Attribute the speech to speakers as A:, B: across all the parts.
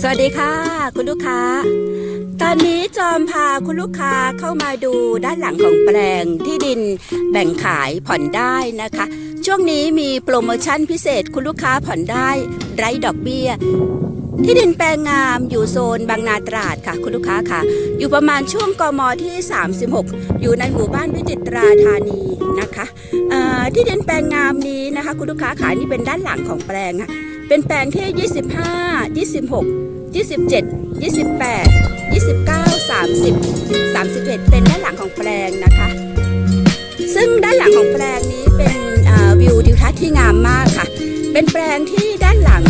A: สวัสดีค่ะ คุณลูกค้า ตอนนี้จอมพาคุณลูกค้าเข้ามาดูด้านหลังของแปลงที่ดินแบ่งขายผ่อนได้นะคะ ช่วงนี้มีโปรโมชั่นพิเศษคุณลูกค้าผ่อนได้ไร้ดอกเบี้ย ที่ดินแปลงงามอยู่โซนบางนาตราดค่ะ คุณลูกค้าค่ะ อยู่ประมาณช่วงกมที่ 36 อยู่ในหมู่บ้านวิจิตราธานีนะคะที่ดินแปลงงามนี้นะคะ คุณลูกค้าขายนี่เป็นด้านหลังของแปลงค่ะ เป็นแปลงที่ 25 26 27 28 29 30 31 เป็นด้านหลังของแปลงนะคะ ซึ่งด้านหลังของแปลงนี้เป็นวิวทิวทัศน์ที่งามมากค่ะ เป็นแปลงที่ด้านหลัง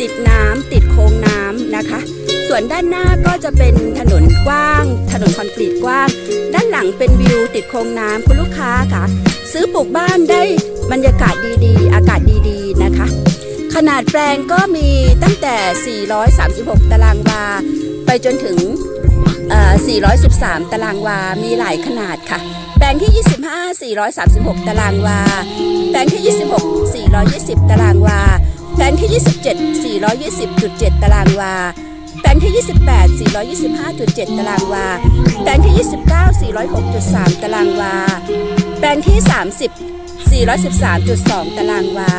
A: ติดน้ำติดโค้งน้ำนะคะ ส่วนด้านหน้าก็จะเป็นถนนกว้าง ถนนคอนกรีตกว้าง ด้านหลังเป็นวิวติดโค้งน้ำคุณลูกค้าค่ะ ซื้อปลูกบ้านได้บรรยากาศดีๆ อากาศดีๆนะคะ ขนาดแปลงก็มีตั้งแต่ 436 ตารางวา ไปจนถึง 413 ตารางวา มีหลายขนาดค่ะ แปลงที่ 25 436 ตารางวา แปลงที่ 26 420 ตารางวา แปลงที่ 27 420.7 ตารางวา แปลงที่ 28 425.7 ตารางวา แปลงที่ 29 406.3 ตารางวา แปลงที่ 30 413.2 ตารางวา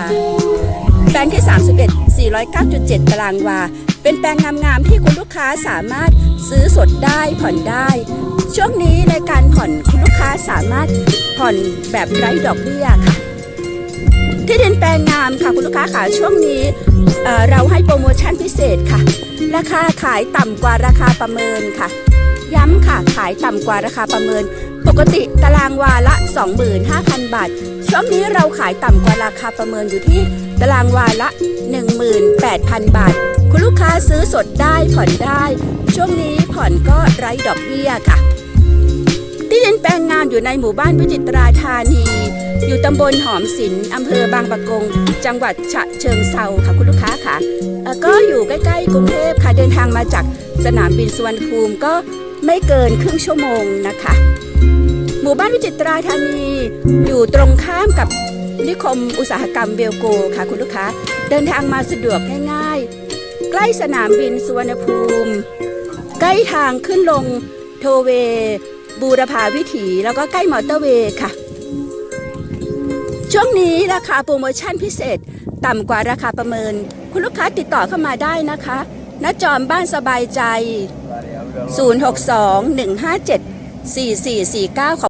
A: ลงที่ 31 409.7 ตารางวา เป็นแปลงงามๆที่คุณลูกค้าสามารถซื้อสดได้ผ่อนได้ ช่วงนี้ในการผ่อนคุณลูกค้าสามารถผ่อนแบบไร้ดอกเบี้ยค่ะ ที่ดินแปลงงามค่ะคุณลูกค้าค่ะช่วงนี้เอ่อเราให้โปรโมชั่นพิเศษค่ะ ราคาขายต่ำกว่าราคาประเมินค่ะ ย้ำค่ะขายต่ำกว่าราคาประเมิน ปกติตารางวาละ 25,000 บาท ช่วงนี้เราขายต่ำกว่าราคาประเมินอยู่ที่ตารางวาละ 18,000 บาท คุณลูกค้าซื้อสดได้ผ่อนได้ ช่วงนี้ผ่อนก็ไร้ดอกเบี้ยค่ะ ที่ดินแปลงงามอยู่ในหมู่บ้านวิจิตราธานี อยู่ตำบลหอมสินอำเภอบางปะกง จังหวัดฉะเชิงเซาค่ะคุณลูกค้าค่ะ ก็อยู่ใกล้ๆกรุงเทพค่ะเดินทางมาจากสนามบินสุวรรณภูมิก็ ไม่เกินครึ่งชั่วโมงนะคะ หมู่บ้านวิจิตราธานีอยู่ตรงข้ามกับนิคมอุตสาหกรรมเบลโกค่ะคุณลูกค้า เดินทางมาสะดวกง่ายๆ ใกล้สนามบินสุวรรณภูมิ ใกล้ทางขึ้นลงโทเว บูรพาวิถี แล้วก็ใกล้มอเตอร์เวย์ค่ะ ช่วงนี้ราคาโปรโมชั่นพิเศษต่ำกว่าราคาประเมิน คุณลูกค้าติดต่อเข้ามาได้นะคะณจอมบ้านสบายใจ 062 157 4449ขอบ